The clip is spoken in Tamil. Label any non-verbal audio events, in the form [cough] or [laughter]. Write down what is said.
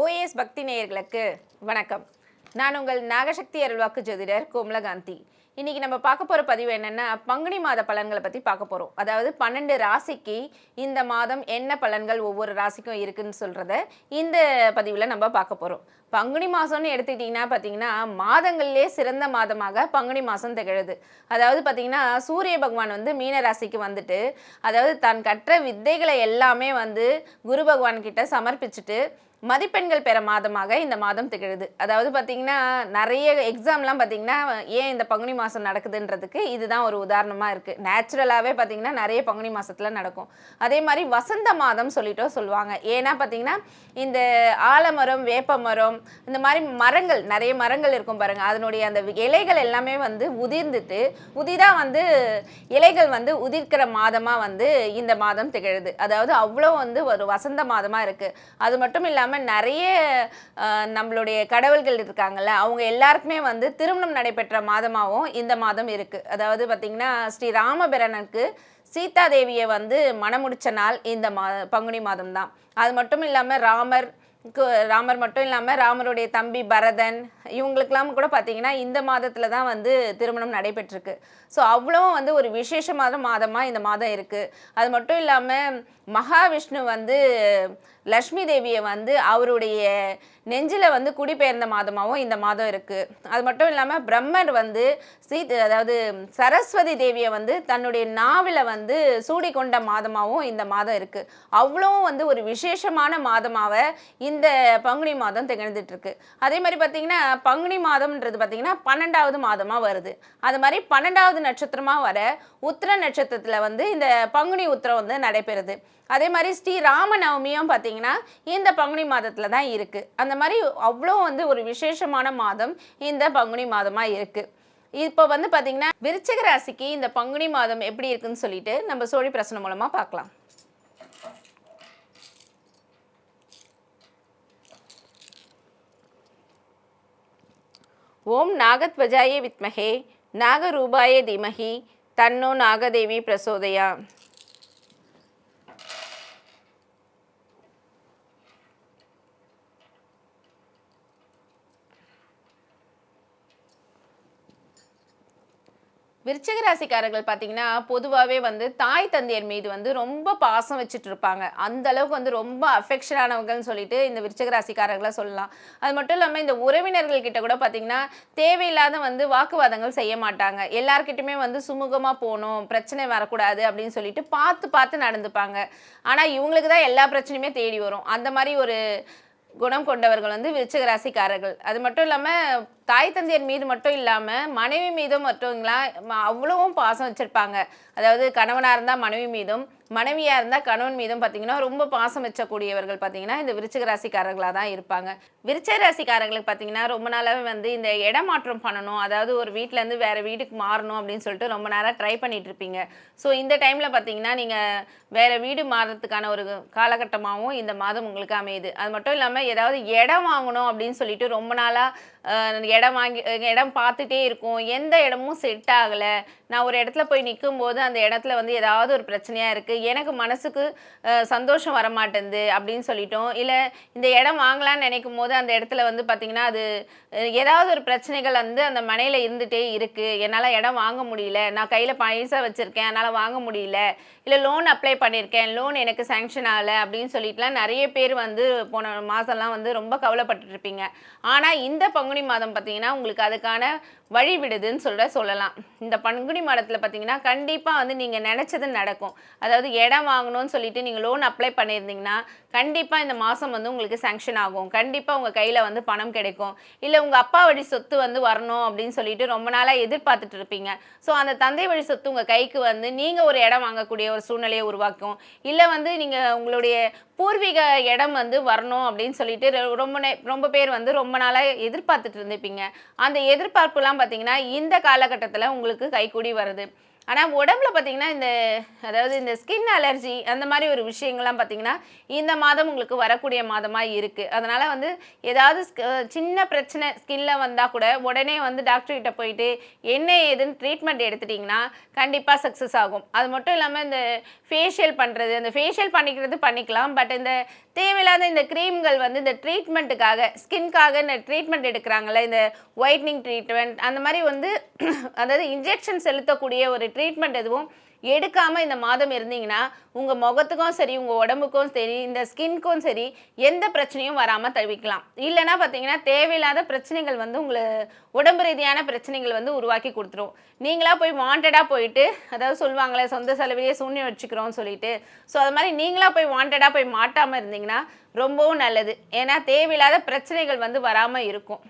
ஓஏஎஸ் பக்தி நேயர்களுக்கு வணக்கம். நான் உங்கள் நாகசக்தி அருள்வாக்கு ஜோதிடர் கோமலகாந்தி. இன்றைக்கி நம்ம பார்க்க போகிற பதிவு என்னென்னா பங்குனி மாத பலன்களை பற்றி பார்க்க போகிறோம் அதாவது பன்னெண்டு ராசிக்கு இந்த மாதம் என்ன பலன்கள் ஒவ்வொரு ராசிக்கும் இருக்குன்னு சொல்கிறத இந்த பதிவில் நம்ம பார்க்க போகிறோம் பங்குனி மாதம்னு எடுத்துக்கிட்டிங்கன்னா பார்த்தீங்கன்னா மாதங்கள்லேயே சிறந்த மாதமாக பங்குனி மாதம் திகழுது. அதாவது பார்த்திங்கன்னா சூரிய பகவான் வந்து மீன ராசிக்கு வந்துட்டு அதாவது தான் கற்ற வித்தைகளை எல்லாமே வந்து குரு பகவான் கிட்ட சமர்ப்பிச்சுட்டு மதிப்பெண்கள் பெற மாதமாக இந்த மாதம் திகழுது. அதாவது பார்த்தீங்கன்னா நிறைய எக்ஸாம்லாம் பார்த்தீங்கன்னா ஏன் இந்த பங்குனி மாதம் நடக்குதுன்றதுக்கு இதுதான் ஒரு உதாரணமாக இருக்குது நேச்சுரலாகவே பார்த்தீங்கன்னா நிறைய பங்குனி மாதத்தில் நடக்கும். அதே மாதிரி வசந்த மாதம் சொல்லிட்டோ சொல்லுவாங்க. ஏன்னா பார்த்தீங்கன்னா இந்த ஆலமரம் வேப்ப மரம் இந்த மாதிரி மரங்கள் நிறைய மரங்கள் இருக்கும் பாருங்கள் அதனுடைய அந்த இலைகள் எல்லாமே வந்து உதிர்ந்துட்டு உதிதாக வந்து இலைகள் வந்து உதிர்க்கிற மாதமாக வந்து இந்த மாதம் திகழுது. அதாவது அவ்வளோ வந்து ஒரு வசந்த மாதமாக இருக்குது அது மட்டும் இல்லாமல் நிறைய நம்மளுடைய கடவுள்கள் இருக்காங்கல்ல அவங்க எல்லாருக்குமே வந்து திருமணம் நடைபெற்ற மாதமாகவும் இந்த மாதம் இருக்குது அதாவது பார்த்திங்கன்னா ஸ்ரீ ராமபிரனுக்கு சீதா தேவியை வந்து மணமுடிச்ச நாள் இந்த மா பங்குனி மாதம் தான் அது மட்டும் இல்லாமல் ராமர் ராமர் மட்டும் இல்லாமல் ராமருடைய தம்பி பரதன் இவங்களுக்கெல்லாம் கூட பார்த்தீங்கன்னா இந்த மாதத்தில் தான் வந்து திருமணம் நடைபெற்றிருக்கு. ஸோ அவ்வளவும் வந்து ஒரு விசேஷமான மாதமாக இந்த மாதம் இருக்குது அது மட்டும் இல்லாமல் மகாவிஷ்ணு வந்து லக்ஷ்மி தேவியை வந்து அவருடைய நெஞ்சில் வந்து குடிபெயர்ந்த மாதமாகவும் இந்த மாதம் இருக்குது அது மட்டும் இல்லாமல் பிரம்மர் வந்து சீ அதாவது சரஸ்வதி தேவியை வந்து தன்னுடைய நாவில் வந்து சூடிக்கொண்ட மாதமாகவும் இந்த மாதம் இருக்குது அவ்வளவும் வந்து ஒரு விசேஷமான மாதமாக இந்த பங்குனி மாதம் திகழ்ந்துட்டுருக்கு. அதே மாதிரி பார்த்தீங்கன்னா பங்குனி மாதம்ன்றது பார்த்தீங்கன்னா பன்னெண்டாவது மாதமாக வருது. அது மாதிரி பன்னெண்டாவது நட்சத்திரமாக வர உத்திர நட்சத்திரத்தில் வந்து இந்த பங்குனி உத்திரம் வந்து நடைபெறுது. அதே மாதிரி ஸ்ரீ ராமநவமியும் பார்த்தீங்கன்னா இந்த பங்குனி மாதத்தில் தான் இருக்குது அந்த மாதிரி அவ்வளோ வந்து ஒரு விசேஷமான மாதம் இந்த பங்குனி மாதமாக இருக்குது இப்போ வந்து பார்த்தீங்கன்னா விருச்சிக ராசிக்கு இந்த பங்குனி மாதம் எப்படி இருக்குன்னு சொல்லிட்டு நம்ம சோழி பிரசனம் மூலமாக பார்க்கலாம் ஓம் நாகத்வஜாய வித்மகே நாகரூபாய தீமகி தன்னோ நாகதேவி பிரசோதயா. விருச்சிக ராசிக்காரர்கள் பார்த்தீங்கன்னா பொதுவாகவே வந்து தாய் தந்தையர் மீது வந்து ரொம்ப பாசம் வச்சுட்டு இருப்பாங்க. அந்த அளவுக்கு வந்து ரொம்ப அஃபெக்ஷனானவங்கன்னு சொல்லிட்டு இந்த விருச்சிக ராசிக்காரர்களை சொல்லலாம். அது மட்டும் இல்லாமல் இந்த உறவினர்கள் கிட்ட கூட பார்த்தீங்கன்னா தேவையில்லாத வந்து வாக்குவாதங்கள் செய்ய மாட்டாங்க. எல்லார்கிட்டயுமே வந்து சுமூகமாக போகணும் பிரச்சனை வரக்கூடாது அப்படின்னு சொல்லிட்டு பார்த்து பார்த்து நடந்துப்பாங்க. ஆனால் இவங்களுக்கு தான் எல்லா பிரச்சனையுமே தேடி வரும். அந்த மாதிரி ஒரு குணம் கொண்டவர்கள் வந்து விருச்சிக ராசிக்காரர்கள். அது மட்டும் இல்லாமல் தாய் தந்தையர் மீது மட்டும் இல்லாமல் மனைவி மீதும் மட்டும்ங்களா அவ்வளவும் பாசம் வச்சுருப்பாங்க. அதாவது கணவனாக இருந்தால் மனைவி மீதும் மனைவியாக இருந்தால் கணவன் மீதும் பார்த்தீங்கன்னா ரொம்ப பாசம் வச்சக்கூடியவர்கள் பார்த்தீங்கன்னா இந்த விருச்சிக ராசிக்காரர்களாக தான் இருப்பாங்க. விருச்சிக ராசிக்காரங்களுக்கு பார்த்தீங்கன்னா ரொம்ப நாளாகவே வந்து இந்த இடமாற்றம் பண்ணணும் அதாவது ஒரு வீட்டிலேருந்து வேறு வீட்டுக்கு மாறணும் அப்படின்னு சொல்லிட்டு ரொம்ப நேரம் ட்ரை பண்ணிட்டு இருப்பீங்க. ஸோ இந்த டைமில் பார்த்தீங்கன்னா நீங்கள் வேறு வீடு மாறுறதுக்கான ஒரு காலகட்டமாகவும் இந்த மாதம் உங்களுக்கு அமையுது. அது மட்டும் இல்லாமல் ஏதாவது இடம் வாங்கணும் அப்படின்னு சொல்லிட்டு ரொம்ப நாளாக இடம் வாங்கி இடம் பார்த்துட்டே இருக்கும். எந்த இடமும் செட் ஆகலை. நான் ஒரு இடத்துல போய் நிற்கும் போது அந்த இடத்துல வந்து ஏதாவது ஒரு பிரச்சனையாக இருக்குது எனக்கு மனசுக்கு சந்தோஷம் வரமாட்டேங்குது அப்படின்னு சொல்லிட்டோம். இல்லை இந்த இடம் வாங்கலான்னு நினைக்கும் போது அந்த இடத்துல வந்து பார்த்திங்கன்னா அது ஏதாவது ஒரு பிரச்சனைகள் வந்து அந்த மனையில் இருந்துகிட்டே இருக்குது என்னால் இடம் வாங்க முடியல. நான் கையில் பைசா வச்சுருக்கேன். என்னால் வாங்க முடியல. இல்லை லோன் அப்ளை பண்ணியிருக்கேன் லோன் எனக்கு சேங்ஷன் ஆகலை அப்படின்னு சொல்லிட்டுலாம் நிறைய பேர் வந்து போன மாதம்லாம் வந்து ரொம்ப கவலைப்பட்டுருப்பீங்க ஆனால் இந்த பங்குனி மாதம் பார்த்தீங்கன்னா பார்த்தீங்கன்னா உங்களுக்கு அதுக்கான வழி விடுதுன்னு சொல்ல சொல்லலாம். இந்த பங்குனி மாதத்தில் பார்த்தீங்கன்னா கண்டிப்பாக வந்து நீங்கள் நினச்சது நடக்கும். அதாவது இடம் வாங்கணும்னு சொல்லிட்டு நீங்கள் லோன் அப்ளை பண்ணியிருந்தீங்கன்னா கண்டிப்பாக இந்த மாதம் வந்து உங்களுக்கு சேங்ஷன் ஆகும். கண்டிப்பாக உங்கள் கையில் வந்து பணம் கிடைக்கும். இல்லை உங்கள் அப்பா வழி சொத்து வந்து வரணும் அப்படின்னு சொல்லிட்டு ரொம்ப நாளாக எதிர்பார்த்துட்டு இருப்பீங்க. ஸோ அந்த தந்தை வழி சொத்து உங்கள் கைக்கு வந்து நீங்கள் ஒரு இடம் வாங்கக்கூடிய ஒரு சூழ்நிலையை உருவாக்கும். இல்லை வந்து நீங்கள் உங்களுடைய பூர்வீக இடம் வந்து வரணும் அப்படின்னு சொல்லிட்டு ரொ- ரொம்ப நே- ரொம்ப பேர் வந்து ரொம்ப நாளாக எதிர்பார்த்துட்டு இருந்திருப்பீங்க. அந்த எதிர்பார்ப்புலாம் பார்த்தீங்கன்னா இந்த காலகட்டத்தில் உங்களுக்கு கைக்கூடி வருது. ஆனால் உடம்புல பார்த்தீங்கன்னா இந்த அதாவது இந்த ஸ்கின் அலர்ஜி அந்த மாதிரி ஒரு விஷயங்கள்லாம் பார்த்தீங்கன்னா இந்த மாதம் உங்களுக்கு வரக்கூடிய மாதமாக இருக்குது அதனால் வந்து ஏதாவது ஸ்க- சின்ன பிரச்சனை ஸ்கின்ல வந்தால் கூட உடனே வந்து டாக்டர்கிட்ட போயிட்டு என்ன ஏதுன்னு ட்ரீட்மெண்ட் எடுத்துட்டிங்கன்னா கண்டிப்பாக சக்ஸஸ் ஆகும். அது மட்டும் இல்லாமல் இந்த ஃபேஷியல் பண்ணுறது அந்த ஃபேஷியல் பண்ணிக்கிறது பண்ணிக்கலாம். பட் இந்த தேவையில்லாத இந்த க்ரீம்கள் வந்து இந்த ட்ரீட்மெண்ட்டுக்காக ஸ்கின்காக இந்த ட்ரீட்மெண்ட் எடுக்கிறாங்கல்ல இந்த ஒயிட்னிங் ட்ரீட்மெண்ட் அந்த மாதிரி வந்து [clears throat] அதாவது இன்ஜெக்ஷன் செலுத்தக்கூடிய ஒரு ட்ரீட்மெண்ட் எதுவும் எடுக்காமல் இந்த மாதம் இருந்தீங்கன்னா உங்கள் முகத்துக்கும் சரி உங்கள் உடம்புக்கும் சரி இந்த ஸ்கின்க்கும் சரி எந்த பிரச்சனையும் வராமல் தவிக்கலாம். இல்லைன்னா பார்த்தீங்கன்னா தேவையில்லாத பிரச்சனைகள் வந்து உங்களை உடம்பு ரீதியான பிரச்சனைகள் வந்து உருவாக்கி கொடுத்துரும். நீங்களாக போய் வாண்டடாக போயிட்டு அதாவது சொல்லுவாங்களே சொந்த செலவிலேயே சூன்யம் வச்சுக்கிறோம்னு சொல்லிட்டு. ஸோ அது மாதிரி நீங்களாக போய் வாண்டடாக போய் மாட்டாமல் இருந்தீங்கன்னா ரொம்பவும் நல்லது. ஏன்னா தேவையில்லாத பிரச்சனைகள் வந்து வராமல் இருக்கும்.